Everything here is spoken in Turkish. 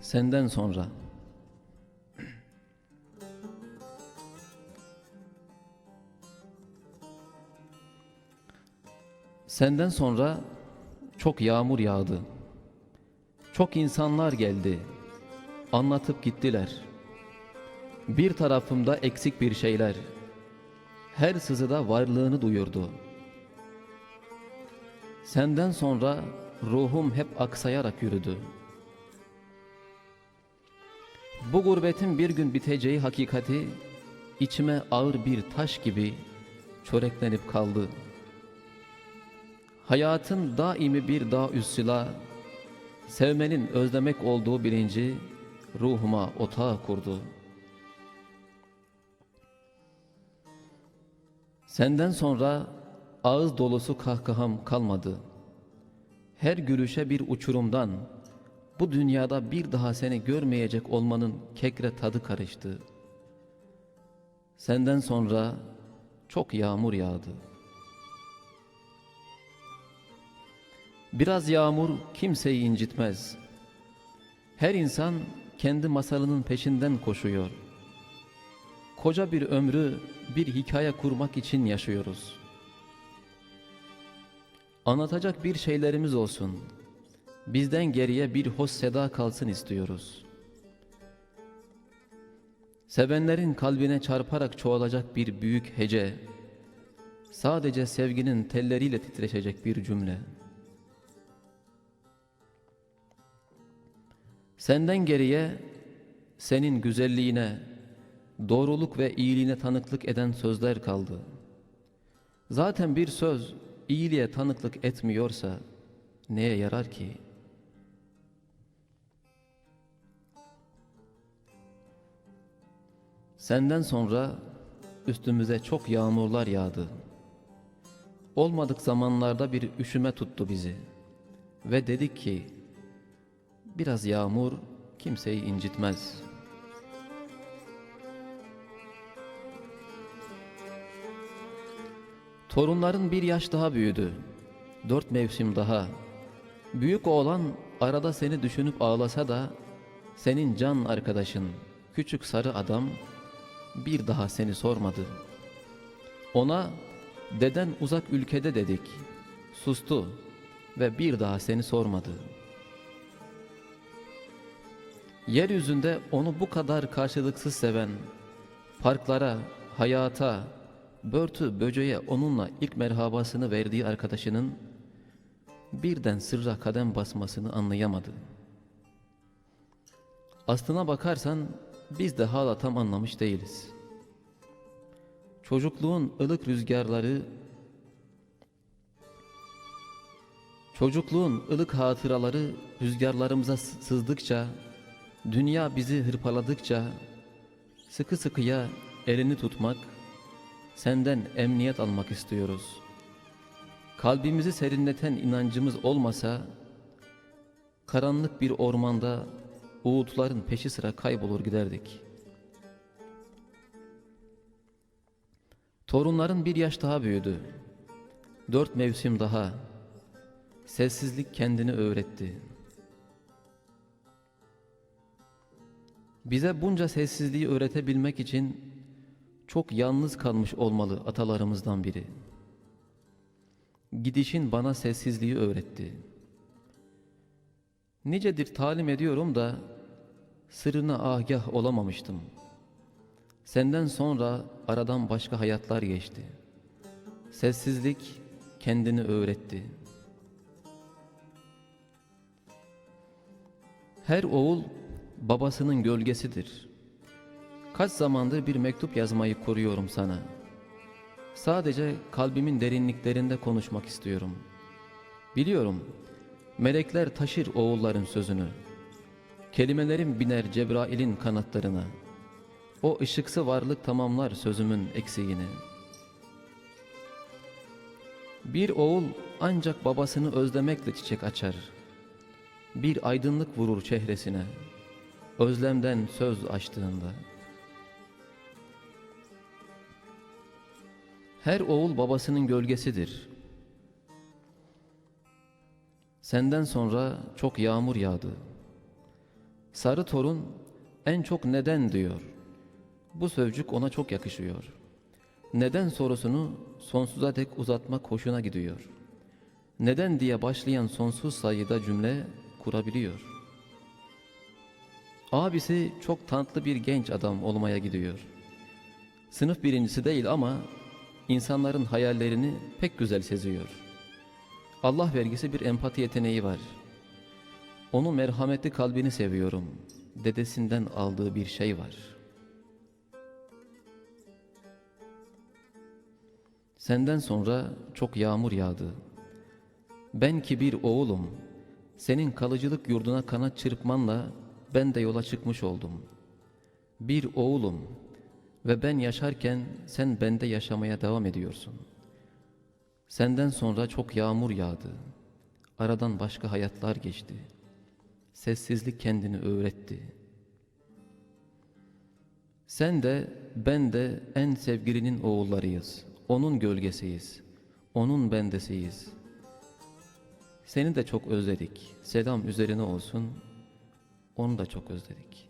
Senden sonra Senden sonra çok yağmur yağdı. Çok insanlar geldi. Anlatıp gittiler. Bir tarafımda eksik bir şeyler. Her sızıda varlığını duyurdu. Senden sonra ruhum hep aksayarak yürüdü. Bu gurbetin bir gün biteceği hakikati içime ağır bir taş gibi çöreklenip kaldı. Hayatın daimi bir dağ üssüla, sevmenin özlemek olduğu bilinci ruhuma otağı kurdu. Senden sonra ağız dolusu kahkaham kalmadı. Her gülüşe bir uçurumdan, bu dünyada bir daha seni görmeyecek olmanın kekre tadı karıştı. Senden sonra çok yağmur yağdı. Biraz yağmur kimseyi incitmez. Her insan kendi masalının peşinden koşuyor. Koca bir ömrü bir hikaye kurmak için yaşıyoruz. Anlatacak bir şeylerimiz olsun. Bizden geriye bir hoş seda kalsın istiyoruz. Sevenlerin kalbine çarparak çoğalacak bir büyük hece, sadece sevginin telleriyle titreşecek bir cümle. Senden geriye senin güzelliğine, doğruluk ve iyiliğine tanıklık eden sözler kaldı. Zaten bir söz iyiliğe tanıklık etmiyorsa neye yarar ki? Senden sonra üstümüze çok yağmurlar yağdı. Olmadık zamanlarda bir üşüme tuttu bizi. Ve dedik ki, biraz yağmur kimseyi incitmez. Torunların bir yaş daha büyüdü. Dört mevsim daha. Büyük oğlan arada seni düşünüp ağlasa da senin can arkadaşın küçük sarı adam bir daha seni sormadı. Ona deden uzak ülkede dedik. Sustu ve bir daha seni sormadı. Yeryüzünde onu bu kadar karşılıksız seven, parklara, hayata, börtü böceğe onunla ilk merhabasını verdiği arkadaşının birden sırra kadem basmasını anlayamadı. Aslına bakarsan biz de hala tam anlamış değiliz. Çocukluğun ılık rüzgarları, çocukluğun ılık hatıraları rüzgarlarımıza sızdıkça, dünya bizi hırpaladıkça, sıkı sıkıya elini tutmak, senden emniyet almak istiyoruz. Kalbimizi serinleten inancımız olmasa, karanlık bir ormanda uğutların peşi sıra kaybolur giderdik. Torunların bir yaş daha büyüdü. Dört mevsim daha. Sessizlik kendini öğretti. Bize bunca sessizliği öğretebilmek için çok yalnız kalmış olmalı atalarımızdan biri. Gidişin bana sessizliği öğretti. Nicedir talim ediyorum da sırrına agah olamamıştım. Senden sonra aradan başka hayatlar geçti. Sessizlik kendini öğretti. Her oğul babasının gölgesidir. Kaç zamandır bir mektup yazmayı koruyorum sana. Sadece kalbimin derinliklerinde konuşmak istiyorum. Biliyorum, melekler taşır oğulların sözünü. Kelimelerim biner Cebrail'in kanatlarına. O ışıksı varlık tamamlar sözümün eksiğini. Bir oğul ancak babasını özlemekle çiçek açar. Bir aydınlık vurur çehresine. Özlemden söz açtığında. Her oğul babasının gölgesidir. Senden sonra çok yağmur yağdı. Sarı torun en çok neden diyor. Bu sözcük ona çok yakışıyor. Neden sorusunu sonsuza dek uzatmak hoşuna gidiyor. Neden diye başlayan sonsuz sayıda cümle kurabiliyor. Abisi çok tatlı bir genç adam olmaya gidiyor. Sınıf birincisi değil ama insanların hayallerini pek güzel seziyor. Allah vergisi bir empati yeteneği var. Onu merhametli kalbini seviyorum. Dedesinden aldığı bir şey var. Senden sonra çok yağmur yağdı. Ben ki bir oğlum, senin kalıcılık yurduna kanat çırpmanla ben de yola çıkmış oldum. Bir oğlum ve ben yaşarken sen bende yaşamaya devam ediyorsun. Senden sonra çok yağmur yağdı. Aradan başka hayatlar geçti. Sessizlik kendini öğretti. Sen de ben de en sevgilinin oğullarıyız. Onun gölgesiyiz. Onun bendesiyiz. Seni de çok özledik. Selam üzerine olsun. Onu da çok özledik.